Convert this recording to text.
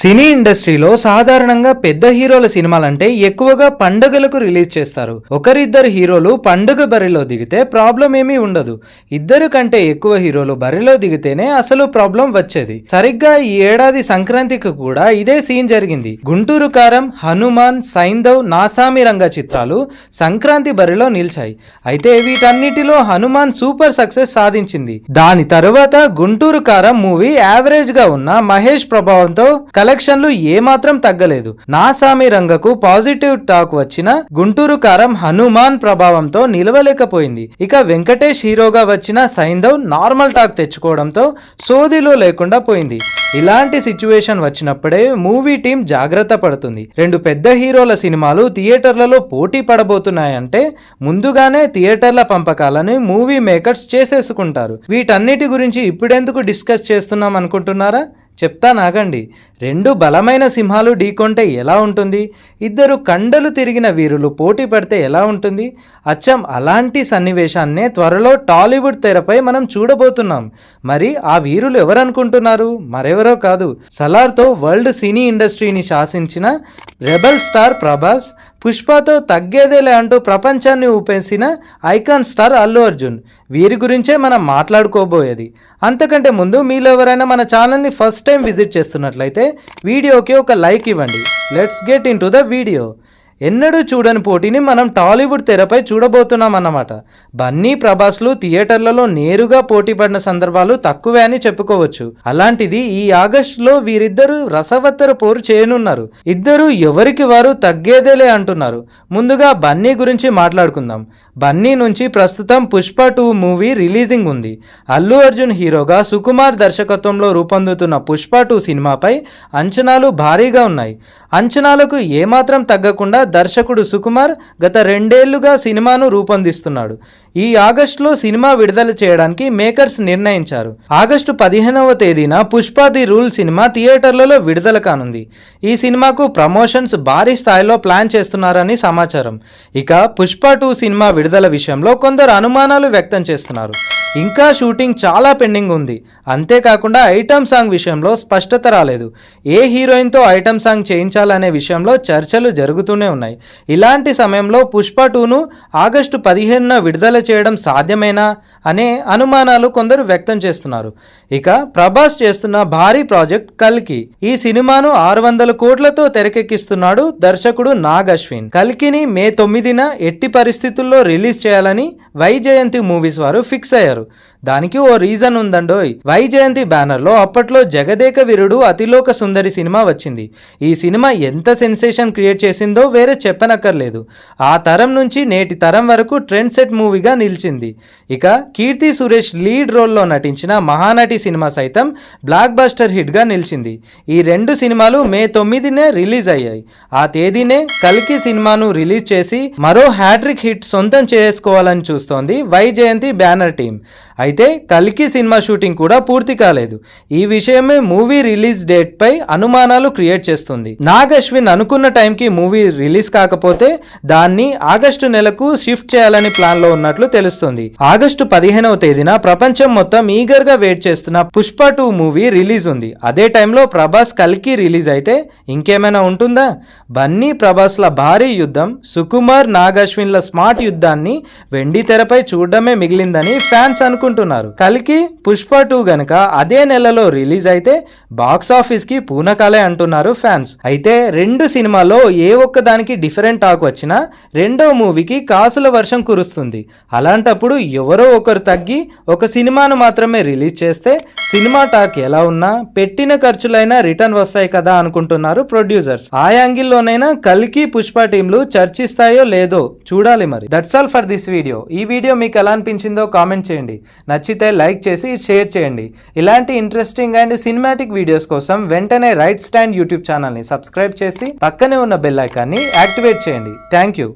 సినీ ఇండస్ట్రీలో సాధారణంగా పెద్ద హీరోల సినిమాలంటే ఎక్కువగా పండుగలకు రిలీజ్ చేస్తారు. ఒకరిద్దరు హీరోలు పండుగ బరిలో దిగితే ప్రాబ్లం ఏమీ ఉండదు. ఇద్దరు కంటే ఎక్కువ హీరోలు బరిలో దిగితేనే అసలు ప్రాబ్లం వచ్చేది. సరిగ్గా ఈ ఏడాది సంక్రాంతికి కూడా ఇదే సీన్ జరిగింది. గుంటూరు కారం హనుమాన్ సైందవ్ నాసామి రంగ చిత్రాలు సంక్రాంతి బరిలో నిలిచాయి. అయితే వీటన్నిటిలో హనుమాన్ సూపర్ సక్సెస్ సాధించింది. దాని తరువాత గుంటూరు కారం మూవీ యావరేజ్గా ఉన్న మహేష్ ప్రభావంతో కలెక్షన్లు ఏమాత్రం తగ్గలేదు. నాసామి రంగకు పాజిటివ్ టాక్ వచ్చిన గుంటూరు కారం హనుమాన్ ప్రభావంతో నిలవలేకపోయింది. ఇక వెంకటేష్ హీరోగా వచ్చిన సైంధవ్ నార్మల్ టాక్ తెచ్చుకోవడంతో సోదిలో లేకుండా పోయింది. ఇలాంటి సిచ్యువేషన్ వచ్చినప్పుడే మూవీ టీం జాగ్రత్త పడుతుంది. రెండు పెద్ద హీరోల సినిమాలు థియేటర్లలో పోటీ పడబోతున్నాయంటే ముందుగానే థియేటర్ల పంపకాలని మూవీ మేకర్స్ చేసేసుకుంటారు. వీటన్నిటి గురించి ఇప్పుడెందుకు డిస్కస్ చేస్తున్నాం అనుకుంటున్నారా చెప్తా నాగండి. రెండు బలమైన సింహాలు ఢీకొంటే ఎలా ఉంటుంది? ఇద్దరు కండలు తిరిగిన వీరులు పోటీ పడితే ఎలా ఉంటుంది? అచ్చం అలాంటి సన్నివేశాన్నే త్వరలో టాలీవుడ్ తెరపై మనం చూడబోతున్నాం. మరి ఆ వీరులు ఎవరనుకుంటున్నారు? మరెవరో కాదు. సలార్తో వరల్డ్ సినీ ఇండస్ట్రీని శాసించిన రెబల్ స్టార్ ప్రభాస్ పుష్పతో తగ్గేదేలే అంటూ ప్రపంచాన్ని ఊపేసిన ఐకాన్ స్టార్ అల్లు అర్జున్. వీరి గురించే మనం మాట్లాడుకోబోయేది. అంతకంటే ముందు మీలో ఎవరైనా మన ఛానల్ని ఫస్ట్ టైం విజిట్ చేస్తున్నట్లయితే వీడియోకి ఒక లైక్ ఇవ్వండి. Let's get into the video. ఎన్నడూ చూడని పోటీని మనం టాలీవుడ్ తెరపై చూడబోతున్నాం అన్నమాట బన్నీ ప్రభాస్లు థియేటర్లలో నేరుగా పోటీ పడిన సందర్భాలు తక్కువే అని చెప్పుకోవచ్చు. అలాంటిది ఈ ఆగస్టులో వీరిద్దరూ రసవత్తర పోరు చేయనున్నారు. ఇద్దరు ఎవరికి వారు తగ్గేదేలే అంటున్నారు. ముందుగా బన్నీ గురించి మాట్లాడుకుందాం. బన్నీ నుంచి ప్రస్తుతం పుష్ప టూ మూవీ రిలీజింగ్ ఉంది. అల్లు అర్జున్ హీరోగా సుకుమార్ దర్శకత్వంలో రూపొందుతున్న పుష్ప టూ సినిమాపై అంచనాలు భారీగా ఉన్నాయి. అంచనాలకు ఏమాత్రం తగ్గకుండా దర్శకుడు సుకుమార్ గత రెండేళ్ళుగా సినిమాను రూపొందిస్తున్నాడు. ఈ ఆగస్టులో సినిమా విడుదల చేయడానికి మేకర్స్ నిర్ణయించారు. ఆగస్టు పదిహేనవ తేదీన పుష్ప ది రూల్ సినిమా థియేటర్లలో విడుదల కానుంది. ఈ సినిమాకు ప్రమోషన్స్ భారీ స్థాయిలో ప్లాన్ చేస్తున్నారని సమాచారం. ఇక పుష్ప టూ సినిమా విడుదల విషయంలో కొందరు అనుమానాలు వ్యక్తం చేస్తున్నారు. ఇంకా షూటింగ్ చాలా పెండింగ్ ఉంది. అంతేకాకుండా ఐటమ్ సాంగ్ విషయంలో స్పష్టత రాలేదు. ఏ హీరోయిన్తో ఐటమ్ సాంగ్ చేయించాలనే విషయంలో చర్చలు జరుగుతూనే ఉన్నాయి. ఇలాంటి సమయంలో పుష్ప టూను ఆగస్టు పదిహేనున విడుదల చేయడం సాధ్యమేనా అనే అనుమానాలు కొందరు వ్యక్తం చేస్తున్నారు. ఇక ప్రభాస్ చేస్తున్న భారీ ప్రాజెక్ట్ కల్కి. ఈ సినిమాను ఆరు వందల కోట్లతో తెరకెక్కిస్తున్నాడు దర్శకుడు నాగ్ అశ్విన్ కల్కిని మే తొమ్మిదిన ఎట్టి పరిస్థితుల్లో రిలీజ్ చేయాలని వైజయంతి మూవీస్ వారు ఫిక్స్ అయ్యారు. దానికి ఓ రీజన్ ఉందండోయ్. వైజయంతి బ్యానర్లో అప్పట్లో జగదేక వీరుడు అతిలోక సుందరి సినిమా వచ్చింది. ఈ సినిమా ఎంత సెన్సేషన్ క్రియేట్ చేసిందో వేరే చెప్పనక్కర్లేదు. ఆ తరం నుంచి నేటి తరం వరకు ట్రెండ్ సెట్ మూవీగా నిలిచింది. ఇక కీర్తి సురేష్ లీడ్ రోల్లో నటించిన మహానటి సినిమా సైతం బ్లాక్ బస్టర్ హిట్గా నిలిచింది. ఈ రెండు సినిమాలు మే తొమ్మిదినే రిలీజ్ అయ్యాయి. ఆ తేదీనే కల్కి సినిమాను రిలీజ్ చేసి మరో హ్యాట్రిక్ హిట్ సొంతం చేసుకోవాలని చూస్తోంది వైజయంతి బ్యానర్ టీం అయితే కల్కి సినిమా షూటింగ్ కూడా పూర్తి కాలేదు. ఈ విషయమే మూవీ రిలీజ్ డేట్ పై అనుమానాలు క్రియేట్ చేస్తుంది. నాగ్ అశ్విన్ అనుకున్న టైంకి మూవీ రిలీజ్ కాకపోతే దాన్ని ఆగస్టు నెలకు షిఫ్ట్ చేయాలని ప్లాన్లో ఉన్నట్లు తెలుస్తుంది. ఆగస్టు పదిహేనవ తేదీన ప్రపంచం మొత్తం ఈగర్గా వెయిట్ చేస్తున్న పుష్ప టూ మూవీ రిలీజ్ ఉంది. అదే టైంలో ప్రభాస్ కల్కి రిలీజ్ అయితే ఇంకేమైనా ఉంటుందా? బన్నీ ప్రభాస్ల భారీ యుద్ధం సుకుమార్ నాగ్ అశ్విన్ల స్మార్ట్ యుద్ధాన్ని వెండి తెరపై చూడడమే మిగిలిందని ఫ్యాన్స్ అనుకుంటున్నారు. కలికి పుష్ప టూ గనక అదే నెలలో రిలీజ్ అయితే బాక్స్ ఆఫీస్కి పూనకాలే అంటున్నారు ఫ్యాన్స్. అయితే రెండు సినిమాలో ఏ ఒక్క దానికి డిఫరెంట్ టాక్ వచ్చినా రెండో మూవీకి కాసుల వర్షం కురుస్తుంది. అలాంటప్పుడు ఎవరో ఒకరు తగ్గి ఒక సినిమాను మాత్రమే రిలీజ్ చేస్తే సినిమా టాక్ ఎలా ఉన్నా పెట్టిన ఖర్చులైనా రిటర్న్ వస్తాయి కదా అనుకుంటున్నారు ప్రొడ్యూసర్స్. ఆ యాంగిల్లోనైనా కల్కి పుష్ప టీంలు చర్చిస్తాయో లేదో చూడాలి మరి. That's all for this video. ఈ వీడియో మీకు ఎలా అనిపించిందో కామెంట్ చేయండి. నచ్చితే లైక్ చేసి షేర్ చేయండి. ఇలాంటి ఇంట్రెస్టింగ్ అండ్ సినిమాటిక్ వీడియోస్ కోసం వెంటనే రైట్ స్టాండ్ యూట్యూబ్ ఛానల్ని సబ్స్క్రైబ్ చేసి పక్కనే ఉన్న బెల్ ఐకాన్ని యాక్టివేట్ చేయండి. Thank you